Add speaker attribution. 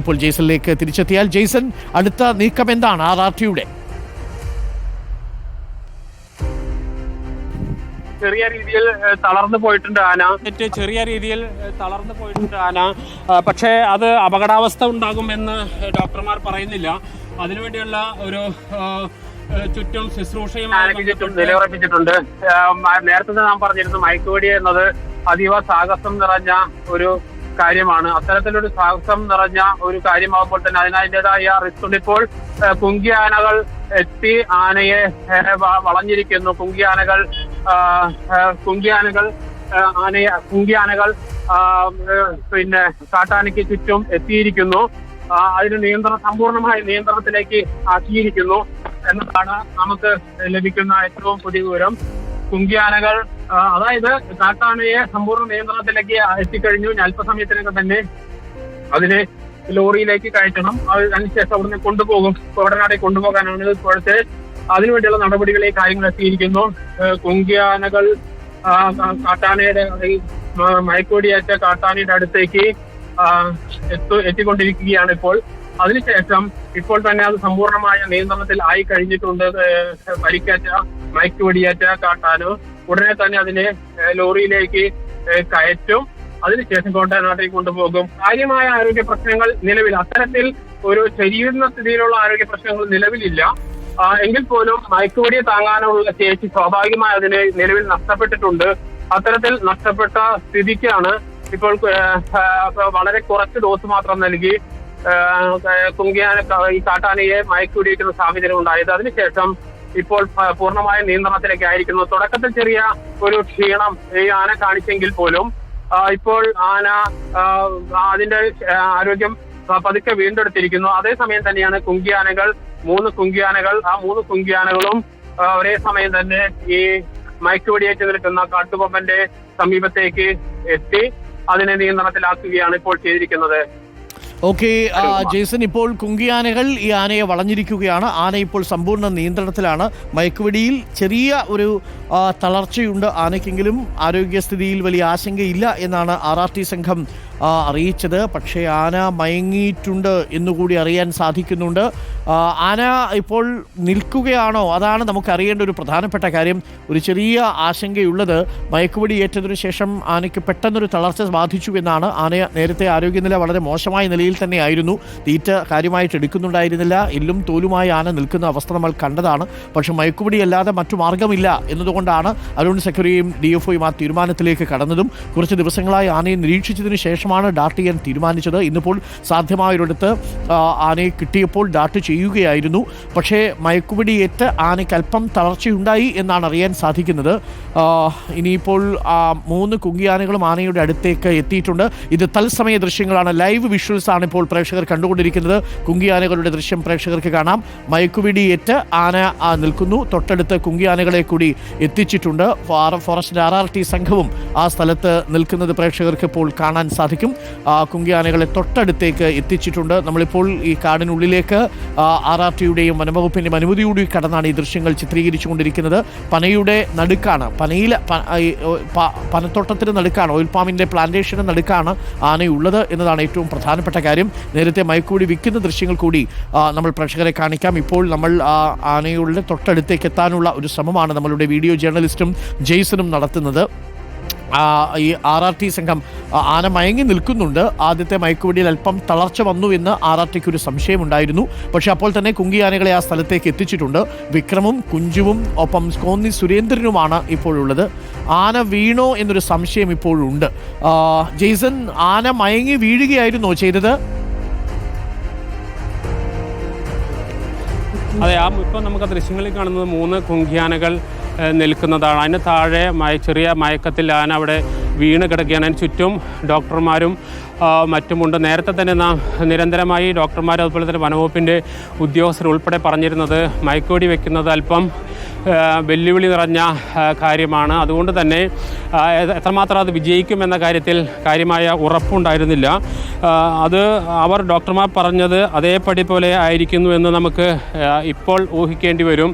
Speaker 1: ഇപ്പോൾ ജെയ്സണിലേക്ക് തിരിച്ചെത്തിയാൽ ജെയ്സൺ അടുത്ത നീക്കം എന്താണ് ആർ ആർ ടിയുടെ?
Speaker 2: ചെറിയ രീതിയിൽ തളർന്നു പോയിട്ടുണ്ട് ആന.
Speaker 3: തെറ്റ് ചെറിയ രീതിയിൽ തളർന്നു പോയിട്ടുണ്ട് ആന. പക്ഷേ അത് അപകടാവസ്ഥ ഉണ്ടാകുമെന്ന് ഡോക്ടർമാർ പറയുന്നില്ല. അതിനുവേണ്ടിയുള്ള ഒരു ചുറ്റും ശുശ്രൂഷയും
Speaker 2: ആനയ്ക്ക് ചുറ്റും നിലയുറപ്പിച്ചിട്ടുണ്ട്. നേരത്തെ നാം പറഞ്ഞിരുന്നു മയക്കുവെടി എന്നത് അതീവ സാഹസം നിറഞ്ഞ ഒരു കാര്യമാണ്. അത്തരത്തിലൊരു സാഹസം നിറഞ്ഞ ഒരു കാര്യമാകുമ്പോൾ തന്നെ അതിനതിന്റെതായ റിസ്ക് ഉണ്ട്. ഇപ്പോൾ കുങ്കി ആനകൾ എത്തി ആനയെ വളഞ്ഞിരിക്കുന്നു. കുങ്കി ആനകൾ കുങ്കി ആനകൾ ആനയെ കുങ്കി ആനകൾ പിന്നെ കാട്ടാനയ്ക്ക് ചുറ്റും എത്തിയിരിക്കുന്നു. അതിന് നിയന്ത്രണം സമ്പൂർണമായ നിയന്ത്രണത്തിലേക്ക് ആക്കിയിരിക്കുന്നു. എന്നതാണ് നമുക്ക് ലഭിക്കുന്ന ഏറ്റവും പുതിയ വിവരം. കുങ്കിയാനകൾ അതായത് കാട്ടാനയെ സമ്പൂർണ നിയന്ത്രണത്തിലേക്ക് എത്തിക്കഴിഞ്ഞു അല്പസമയത്തിനൊക്കെ അല്പസമയത്തിനകം തന്നെ അതിനെ ലോറിയിലേക്ക് കയറ്റണം. അത് അതിനുശേഷം അവിടുന്ന് കൊണ്ടുപോകും. കോടനാടെ കൊണ്ടുപോകാനാണ് ഇപ്പോഴത്തെ അതിനുവേണ്ടിയുള്ള നടപടികളെ കാര്യങ്ങൾ എത്തിയിരിക്കുന്നു കുങ്കിയാനകൾ കാട്ടാനയുടെ മയക്കോടിയേറ്റ കാട്ടാനയുടെ അടുത്തേക്ക് എത്തു എത്തിക്കൊണ്ടിരിക്കുകയാണ് ഇപ്പോൾ. അതിനുശേഷം ഇപ്പോൾ തന്നെ അത് സമ്പൂർണമായ നിയന്ത്രണത്തിൽ ആയി കഴിഞ്ഞിട്ടുണ്ട് പരിക്കേറ്റ മയക്കുവെടിയേറ്റ കാട്ടാനോ. ഉടനെ തന്നെ അതിനെ ലോറിയിലേക്ക് കയറ്റും. അതിനുശേഷം കോട്ടയനാട്ടിലേക്ക് കൊണ്ടുപോകും. കാര്യമായ ആരോഗ്യ പ്രശ്നങ്ങൾ നിലവിൽ അത്തരത്തിൽ ഒരു ശരീരുന്ന സ്ഥിതിയിലുള്ള ആരോഗ്യ പ്രശ്നങ്ങൾ നിലവിലില്ല. എങ്കിൽ പോലും മയക്കുവടിയെ താങ്ങാനുള്ള ശേഷി സ്വാഭാവികമായി അതിന് നിലവിൽ നഷ്ടപ്പെട്ടിട്ടുണ്ട്. അത്തരത്തിൽ നഷ്ടപ്പെട്ട സ്ഥിതിക്കാണ് ഇപ്പോൾ വളരെ കുറച്ച് ഡോസ് മാത്രം നൽകി കുങ്കിയാന ഈ കാട്ടാനയെ മയക്കുവെടിയിക്കുന്ന സാഹചര്യം ഉണ്ടായത്. അതിനുശേഷം ഇപ്പോൾ പൂർണമായ നിയന്ത്രണത്തിലേക്ക് ആയിരിക്കുന്നു തുടക്കത്തിൽ ചെറിയ ഒരു ക്ഷീണം ഈ ആന കാണിച്ചെങ്കിൽ പോലും ഇപ്പോൾ ആന അതിന്റെ ആരോഗ്യം പതുക്കെ വീണ്ടെടുത്തിരിക്കുന്നു. അതേസമയം തന്നെയാണ് കുങ്കിയാനകൾ മൂന്ന് കുങ്കിയാനകൾ ആ മൂന്ന് കുങ്കിയാനകളും ഒരേ സമയം തന്നെ ഈ മയക്കുവെടിയേറ്റ് നിൽക്കുന്ന കാട്ടുകൊമ്പന്റെ സമീപത്തേക്ക് എത്തി. അതിനെ നിയന്ത്രണത്തിലാക്കുകയാണ് ഇപ്പോൾ ചെയ്തിരിക്കുന്നത്.
Speaker 1: ഓക്കെ ജേസൺ ഇപ്പോൾ കുങ്കിയാനകൾ ഈ ആനയെ വളഞ്ഞിരിക്കുകയാണ്. ആന ഇപ്പോൾ സമ്പൂർണ നിയന്ത്രണത്തിലാണ്. മയക്കുവെടിയിൽ ചെറിയ ഒരു തളർച്ചയുണ്ട് ആനയ്ക്കെങ്കിലും. ആരോഗ്യസ്ഥിതിയിൽ വലിയ ആശങ്കയില്ല എന്നാണ് ആർ ആർ ടി സംഘം അറിയിച്ചത്. പക്ഷേ ആന മയങ്ങിയിട്ടുണ്ട് എന്നുകൂടി അറിയാൻ സാധിക്കുന്നുണ്ട്. ആന ഇപ്പോൾ നിൽക്കുകയാണോ? അതാണ് നമുക്ക് അറിയേണ്ട ഒരു പ്രധാനപ്പെട്ട കാര്യം. ഒരു ചെറിയ ആശങ്കയുള്ളത് മയക്കുവെടി ഏറ്റതിനു ശേഷം ആനയ്ക്ക് പെട്ടെന്നൊരു തളർച്ച ബാധിച്ചു എന്നാണ് ആന നേരത്തെ ആരോഗ്യനില വളരെ മോശമായ നിലയിൽ തന്നെയായിരുന്നു. തീറ്റ കാര്യമായിട്ട് എടുക്കുന്നുണ്ടായിരുന്നില്ല. എല്ലും തോലുമായി ആന നിൽക്കുന്ന അവസ്ഥ നമ്മൾ കണ്ടതാണ്. പക്ഷെ മയക്കുപിടി അല്ലാതെ മറ്റു മാർഗമില്ല എന്നതുകൊണ്ടാണ് അരുൺ സെക്രട്ടറിയും ഡി എഫ് ഒയും ആ തീരുമാനത്തിലേക്ക് കടന്നതും. കുറച്ച് ദിവസങ്ങളായി ആനയെ നിരീക്ഷിച്ചതിന് ശേഷമാണ് ഡാർട്ട് ചെയ്യാൻ തീരുമാനിച്ചത്. ഇന്നിപ്പോൾ സാധ്യമായൊരിടത്ത് ആനയെ കിട്ടിയപ്പോൾ ഡാർട്ട് ചെയ്യുകയായിരുന്നു. പക്ഷേ മയക്കുപിടിയേറ്റ് ആനയ്ക്ക് അല്പം തളർച്ചയുണ്ടായി എന്നാണ് അറിയാൻ സാധിക്കുന്നത്. ഇനിയിപ്പോൾ മൂന്ന് കുങ്കിയാനകളും ആനയുടെ അടുത്തേക്ക് എത്തിയിട്ടുണ്ട്. ഇത് തത്സമയ ദൃശ്യങ്ങളാണ്. ലൈവ് വിഷ്വൽസ് ആണ് ഇപ്പോൾ പ്രേക്ഷകർ കണ്ടുകൊണ്ടിരിക്കുന്നത്. കുങ്കിയാനകളുടെ ദൃശ്യം പ്രേക്ഷകർക്ക് കാണാം. മയക്കുപിടിയേറ്റ് ആന നിൽക്കുന്നു. തൊട്ടടുത്ത് കുങ്കിയാനകളെ കൂടി എത്തിച്ചിട്ടുണ്ട്. ഫോറസ്റ്റിന്റെ ഫോറസ്റ്റ് ആർ ആർ ടി സംഘവും ആ സ്ഥലത്ത് നിൽക്കുന്നത് പ്രേക്ഷകർക്ക് ഇപ്പോൾ കാണാൻ സാധിക്കും. കുങ്കിയാനകളെ തൊട്ടടുത്തേക്ക് എത്തിച്ചിട്ടുണ്ട്. നമ്മളിപ്പോൾ ഈ കാടിനുള്ളിലേക്ക് ആർ ആർ ടിയുടെയും വനംവകുപ്പിന്റെയും അനുമതിയോടി കടന്നാണ് ഈ ദൃശ്യങ്ങൾ ചിത്രീകരിച്ചുകൊണ്ടിരിക്കുന്നത്. പനയുടെ നടുക്കാണ്. പനയിൽ പനത്തോട്ടത്തിന് നടുക്കാണ്. ഓയിൽ പാമിന്റെ പ്ലാന്റേഷന് നടുക്കാണ് ആനയുള്ളത് എന്നതാണ് ഏറ്റവും പ്രധാനപ്പെട്ട കാര്യം നേരത്തെ മയക്കൂടി വിൽക്കുന്ന ദൃശ്യങ്ങൾ കൂടി നമ്മൾ പ്രേക്ഷകരെ കാണിക്കാം. ഇപ്പോൾ നമ്മൾ ആ ആനയുടെ തൊട്ടടുത്തേക്ക് എത്താനുള്ള ഒരു ശ്രമമാണ് നമ്മളുടെ വീഡിയോ ജേർണലിസ്റ്റും ജെയ്സണും നടത്തുന്നത്. ഈ ആർ ആർ ടി സംഘം ആന മയങ്ങി നിൽക്കുന്നുണ്ട്. ആദ്യത്തെ മയക്കുവെടിയിൽ അല്പം തളർച്ച വന്നു എന്ന് ആർ ആർ ടിക്ക് ഒരു സംശയമുണ്ടായിരുന്നു. പക്ഷേ അപ്പോൾ തന്നെ കുങ്കി ആനകളെ ആ സ്ഥലത്തേക്ക് എത്തിച്ചിട്ടുണ്ട്. വിക്രമും കുഞ്ചുവും ഒപ്പം കോന്നി സുരേന്ദ്രനുമാണ് ഇപ്പോഴുള്ളത്. ആന വീണോ എന്നൊരു സംശയം ഇപ്പോഴുണ്ട്. ജെയ്സൺ ആന മയങ്ങി വീഴുകയായിരുന്നോ ചെയ്തത്?
Speaker 3: അതെ ആ ഇപ്പം നമുക്ക് ദൃശ്യങ്ങളിൽ കാണുന്നത് മൂന്ന് കുങ്കിയാനകൾ നിൽക്കുന്നതാണ്. അതിന് താഴെ മയ ചെറിയ മയക്കത്തിൽ ആന അവിടെ വീണ് കിടക്കുകയാണ്. അതിന് ചുറ്റും ഡോക്ടർമാരും മറ്റുമുണ്ട്. നേരത്തെ തന്നെ നാം നിരന്തരമായി ഡോക്ടർമാർ അതുപോലെ തന്നെ വനവകുപ്പിന്റെ ഉദ്യോഗസ്ഥർ ഉൾപ്പെടെ പറഞ്ഞിരുന്നത് മയക്കോടി വെക്കുന്നത് അല്പം വെല്ലുവിളി നിറഞ്ഞ കാര്യമാണ്. അതുകൊണ്ട് തന്നെ എത്രമാത്രം അത് വിജയിക്കുമെന്ന കാര്യത്തിൽ കാര്യമായ ഉറപ്പുണ്ടായിരുന്നില്ല. അത് അവർ ഡോക്ടർമാർ പറഞ്ഞത് അതേപടി പോലെ ആയിരിക്കുന്നു എന്ന് നമുക്ക് ഇപ്പോൾ ഊഹിക്കേണ്ടി വരും.